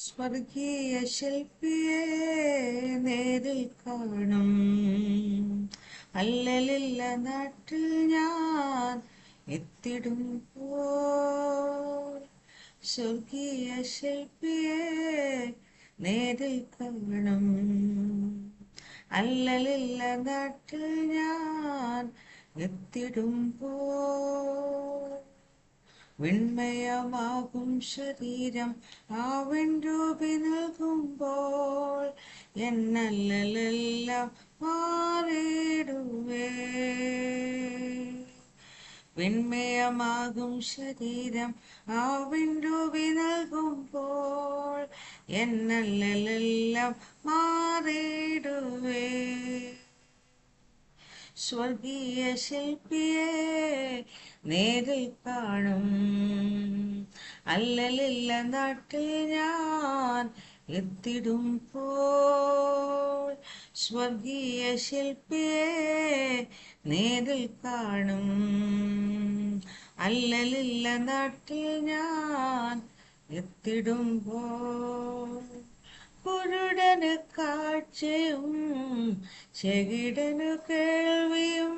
സ്വർഗീയ ശില്പിയെ നേരിൽ കാണും. അല്ലലില്ല നാട്ടിൽ ഞാൻ എത്തിടുമ്പോൾ സ്വർഗീയ ശില്പിയെ നേരിൽ കാണും. അല്ലലില്ല നാട്ടിൽ ഞാൻ എത്തിടുമ്പോൾ വിൺമയമാകും ശരീരം. ആ വിൻരൂപി നൽകുമ്പോൾ എന്നല്ലെല്ലാം മാറിടുവേ. വിൺമയമാകും ശരീരം. ആ വിൻരൂപി നൽകുമ്പോൾ എന്നല്ലെല്ലാം മാറിടുവേ സ്വർഗീയ ശില്പിയെ നേരിൽ കാണും. അല്ലലില്ല നാട്ടിൽ ഞാൻ എത്തിടുമ്പോൾ സ്വർഗീയ ശില്പിയെ നേരിൽ കാണും. അല്ലലില്ല നാട്ടിൽ ഞാൻ എത്തിടുമ്പോൾ കുരുടന് കാഴ്ചയും ചെകിടനു കേൾവിയും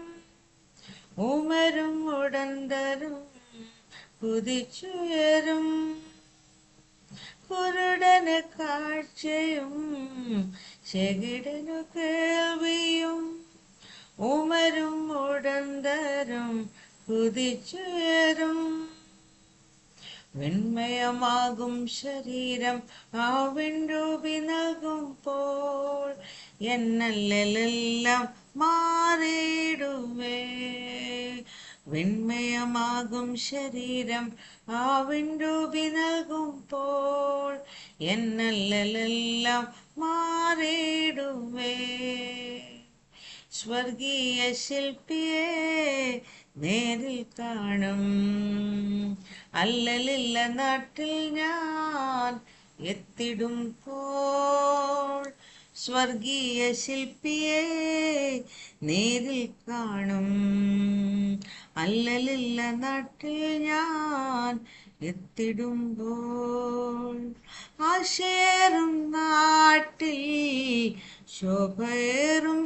ഉമരും ഉടന്തരും കുതിച്ചുയരും. കുരുടന് കാഴ്ചയും ചെകിടനു കേൾവിയും ഉമരും ഉടന്തരും കുതിച്ചുയരും. വെണ്മയമാകും ശരീരം ആ വിൻരൂപി നൽകുമ്പോൾ എന്നല്ലെല്ലാം മാറിയിടുവേ വെണ്മയമാകും ശരീരം ആ വിൻരൂപി നൽകുമ്പോൾ എന്നല്ലെല്ലാം മാറിയിടുവേ സ്വർഗീയ ശില്പിയെ നേരിൽ കാണും. അല്ലലില്ല നാട്ടിൽ ഞാൻ എത്തിടും പോൾ സ്വർഗീയ ശില്പിയെ നേരിൽ കാണും. അല്ലലില്ല നാട്ടിൽ ഞാൻ എത്തിടുമ്പോൾ ആശേറും നാട്ടിൽ ശോഭയേറും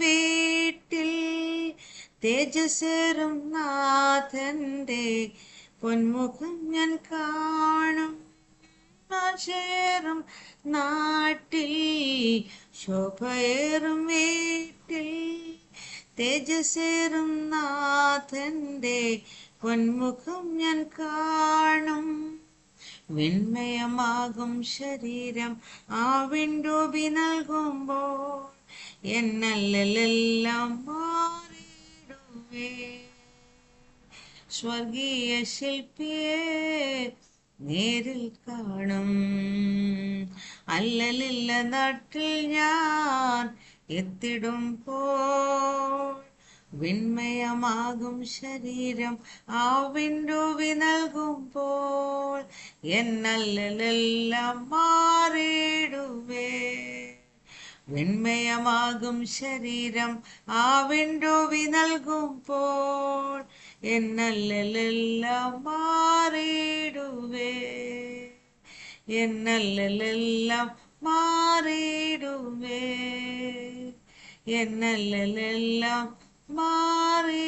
തേജസ്സേറും നാഥന്റെ പൊന്മുഖം ഞാൻ കാണും. ആശേറും നാട്ടിൽ ശോഭയേറും വീട്ടിൽ. തേജസ്സേറും നാഥന്റെ പൊന്മുഖം ഞാൻ കാണും. വിൺമയമാകും ശരീരം ആ വിൻഡോബി നൽകുമ്പോൾ. എന്നല്ലെല്ലാം സ്വർഗീയ ശില്പിയെ നേരിൽ കാണും. അല്ലലില്ല നാട്ടിൽ ഞാൻ എത്തിടുമ്പോൾ വിൺമയമാകും ശരീരം ആ വിൻഡൂവി നൽകുമ്പോൾ എന്നല്ലെല്ലാം മാറിയിടുവേ വെണ്മയമാകും ശരീരം ആ വിൻഡോവി നൽകുമ്പോൾ എന്നല്ലെല്ലാം മാറിയിടുവേ. എന്നല്ലെല്ലാം മാറിയിടുവേ. എന്നല്ലെല്ലാം മാറിയിടുവേ.